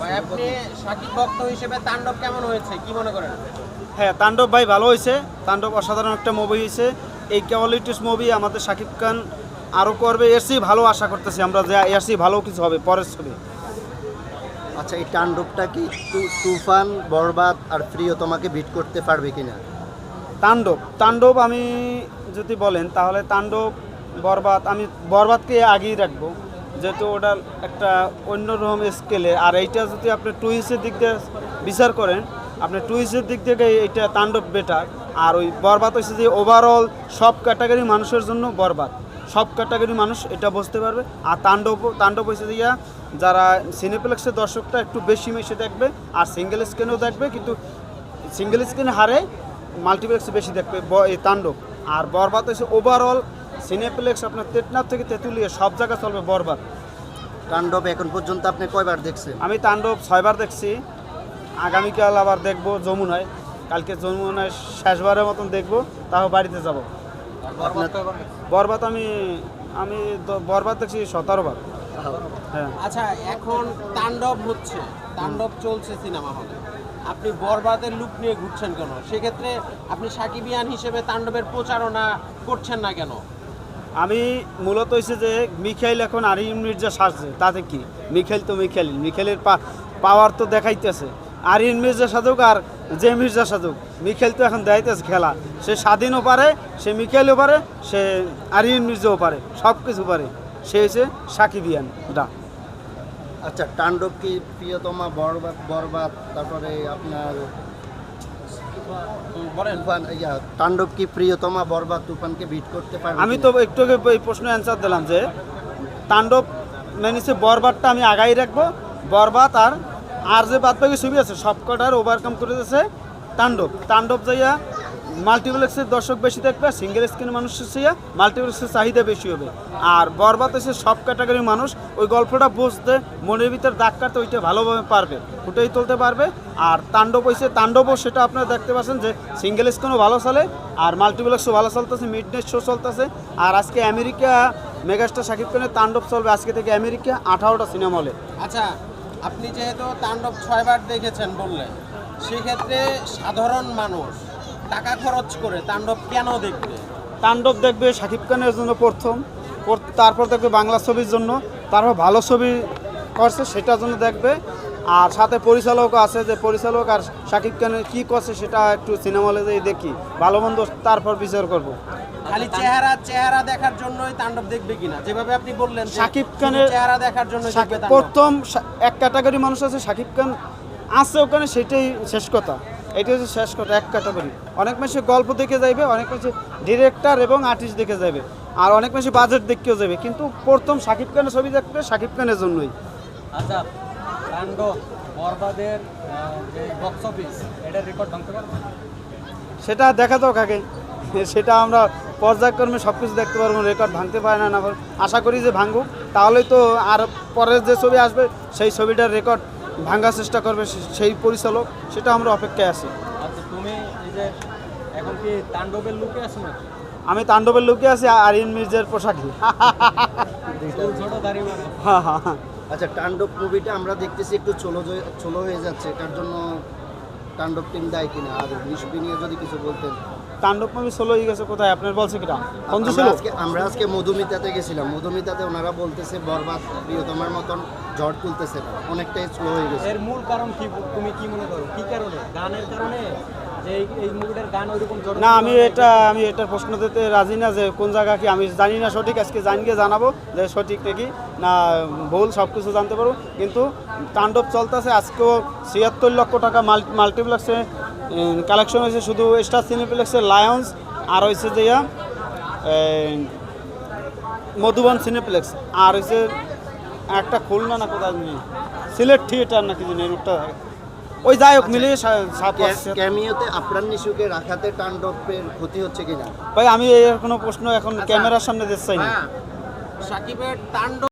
ভাই আপনি সাকিব ভক্ত হিসেবে তাণ্ডব কেমন হয়েছে? কি মনে করেন? হ্যাঁ তাণ্ডব ভাই ভালো হয়েছে। তাণ্ডব অসাধারণ একটা মুভি হয়েছে। এই কোয়ালিটিস মুভি আমাদের শাকিব খান আরও করবে এর চেয়ে ভালো আশা করতেছি আমরা যে এর চেয়ে ভালো কিছু হবে পরের ছবি। আচ্ছা এই তাণ্ডবটা কি তুফান বরবাদ আর প্রিয় তোমাকে বিট করতে পারবে কিনা? তাণ্ডব তাণ্ডব আমি যদি বলেন তাহলে তাণ্ডব বরবাদ আমি বরবাদকে আগেই রাখব। যেহেতু ওটা একটা অন্যরকম স্কেলে আর এইটা যদি আপনি টুইস্টের দিক দিয়ে বিচার করেন আপনি টুইস্টের দিক থেকে এইটা তাণ্ডব বেটার আর ওই বরবাদ হচ্ছে যে ওভারঅল সব ক্যাটাগরি মানুষের জন্য বরবাদ। সব ক্যাটাগরি মানুষ এটা বুঝতে পারবে। আর তাণ্ডব তাণ্ডব হয়েছে যে ইয়া, যারা সিনেপ্লেক্সের দর্শকটা একটু বেশি মেশে দেখবে আর সিঙ্গেল স্ক্রিনেও দেখবে কিন্তু সিঙ্গেল স্ক্রিনে হারে মাল্টিপ্লেক্স বেশি দেখবে এই তাণ্ডব। আর বরবাদ হচ্ছে ওভারঅল সিনেপ্লেক্স আপনার তেতনাথ থেকে তেঁতুলিয়া সব জায়গা চলবে বরবাদ। তাণ্ডব এখন পর্যন্ত আপনি কয়বার দেখছেন? আমি তাণ্ডব ছয়বার দেখছি। আগামীকাল আবার দেখব যমুনায়। কালকে যমুনায় শেষবারের মতন দেখব তাও বাড়িতে যাব। বরবাদ আমি আমি বরবাদ দেখছি সতেরো বার হ্যাঁ। আচ্ছা এখন তাণ্ডব হচ্ছে। তাণ্ডব চলছে সিনেমা হলে। আপনি বরবাদের লুক নিয়ে ঘুরছেন কেন? সেক্ষেত্রে আপনি সাকিবিয়ান হিসেবে তাণ্ডবের প্রচারণা করছেন না কেন? আমি মূলত হয়েছে যে মিখাইল এখন আরিম মির্জা সাজছে তাতে কি? মিখাইল তো মিখাইল মিখাইলের পাওয়ার তো দেখাইতেছে। আরিন মির্জা সাজুক আর যে মির্জা সাজুক, মিখাইল তো এখন দেখাইতেছে খেলা। সে স্বাধীনও পারে, সে মিখাইলও পারে, সে আরিন মির্জাও পারে সব কিছু পারে। সে হচ্ছে সাকিবিয়ান ডা আচ্ছা তাণ্ডব কি প্রিয়তমা বরবাদ বরবাদ, তারপরে আপনার বলেন। তাণ্ডব কি প্রিয়তমা বরবাদ তুফানকে বিট করতে পারবে আমি তো একটু এই প্রশ্ন অ্যান্সার দিলাম যে তাণ্ডব মেনেছে বরবাদটা আমি আগাই রাখব। বরবাদ আর আর যে বাদ বাকি ছবি আছে সব কটার ওভারকাম করে দিয়েছে তাণ্ডব। তাণ্ডব যাইয়া মাল্টিপ্লেক্সের দর্শক বেশি দেখবে, সিঙ্গেল স্ক্রিনের মানুষের চাইয়া মাল্টিপ্লেক্সের চাহিদা বেশি হবে। আর বরবাদ এসে সব ক্যাটাগরির মানুষ ওই গল্পটা বুঝতে, মনের ভিতর দাগ কাটতে ওইটা ভালোভাবে পারবে, ফুটেই তুলতে পারবে। আর তাণ্ডব হয়েছে তাণ্ডবও সেটা আপনারা দেখতে পাচ্ছেন যে সিঙ্গেল স্ক্রিনও ভালো চলে, আর মাল্টিপ্লেক্সও ভালো চলতেছে মিড নাইট শো চলতেছে। আর আজকে আমেরিকা মেগাস্টার শাকিব খানের তাণ্ডব চলবে আজকে থেকে আমেরিকা আঠারোটা সিনেমা হলে আচ্ছা আপনি যেহেতু তাণ্ডব ছয়বার দেখেছেন বললেন, সেক্ষেত্রে সাধারণ মানুষ টাকা খরচ করে তাণ্ডব কেন দেখবে? তাণ্ডব দেখবে শাকিব খানের জন্য প্রথম তারপর দেখবে বাংলা ছবির জন্য তারপর ভালো ছবি করছে সেটার জন্য দেখবে। আর সাথে পরিচালকও আছে যে পরিচালক আর শাকিব খানের কী করছে সেটা একটু সিনেমা হলে দেখি। ভালো মন্দ তারপর বিচার করব। খালি চেহারা চেহারা দেখার জন্যই তাণ্ডব দেখবে কিনা? যেভাবে আপনি বললেন শাকিব খানের- চেহারা দেখার জন্য প্রথম এক ক্যাটাগরি মানুষ আছে শাকিব খান আছে ওখানে সেটাই শেষ কথা। এটা হচ্ছে শেষ কথা এক ক্যাটাগরি অনেক বেশি গল্প দেখে যাইবে অনেক বেশি ডিরেক্টর এবং আর্টিস্ট দেখে যাবে আর অনেক বেশি বাজেট দেখেও যাবে কিন্তু প্রথম শাকিব খানের ছবি দেখবে শাকিব খানের জন্যই। আচ্ছা তাণ্ডব বরবাদের যে বক্স অফিস এটার রেকর্ড ভাঙতে পারবে সেটা দেখা যাক আগে। সেটা আমরা পর্যায়ক্রমে সব কিছু দেখতে পারব রেকর্ড ভাঙতে পারে না না আশা করি যে ভাঙুক। তাহলে তো আর পরের যে ছবি আসবে সেই ছবিটার রেকর্ড ভাঙার চেষ্টা করবে সেই পরিচালক সেটা আমরা অপেক্ষায় আছি। আচ্ছা তুমি এই যে এখন কি তাণ্ডবের লুকে আছো নাকি? আমি তাণ্ডবের লোকে আছি আরিন মির্জার পোশাকি। হ্যাঁ হ্যাঁ হ্যাঁ। আচ্ছা তাণ্ডব মুভিটা আমরা দেখতেছি একটু চলো চলো হয়ে যাচ্ছে। এটার জন্য তাণ্ডব টিম দায় কিনা? আর নিষ্পি নিয়ে যদি কিছু বলতেন। তাণ্ডব মুভি সোলো হয়ে গেছে কোথায়? আপনার বলছে কিটা? কঞ্জু ছিল আজকে আমরা আজকে মধুমিতাতে গেছিলাম। মধুমিতাতে ওনারা বলতেছে বরবাদ প্রিয়তমার মতন ঝড় তুলতেছে অনেকটাই স্লো হয়ে গেছে। এর মূল কারণ কি তুমি কি মনে করো? কি কারণে? গানের কারণে? না আমি এটা আমি এটার প্রশ্ন দিতে রাজি না যে কোন জায়গা কি আমি জানি না সঠিক আজকে জানিয়ে জানাব যে সঠিক নাকি না ভুল সব কিছু জানতে পারব। কিন্তু তাণ্ডব চলতেছে আজকেও ছিয়াত্তর লক্ষ টাকা মাল্টি মাল্টিপ্লেক্সে কালেকশন হয়েছে শুধু স্টার সিনেপ্লেক্সের লায়ন্স আর হয়েছে যে মধুবন সিনেপ্লেক্স আর হয়েছে একটা খুলনা না কোথায় সিলেট থিয়েটার নাকি জানি রূপটা ওই যাই হোক মিলিয়ে ক্যামিওতে আপ্রাণ নিশুকে রাখাতে তাণ্ডবের ক্ষতি হচ্ছে কিনা ভাই আমি এর কোনো প্রশ্ন এখন ক্যামেরার সামনে চাই না হ্যাঁ। সাকিবের তাণ্ডব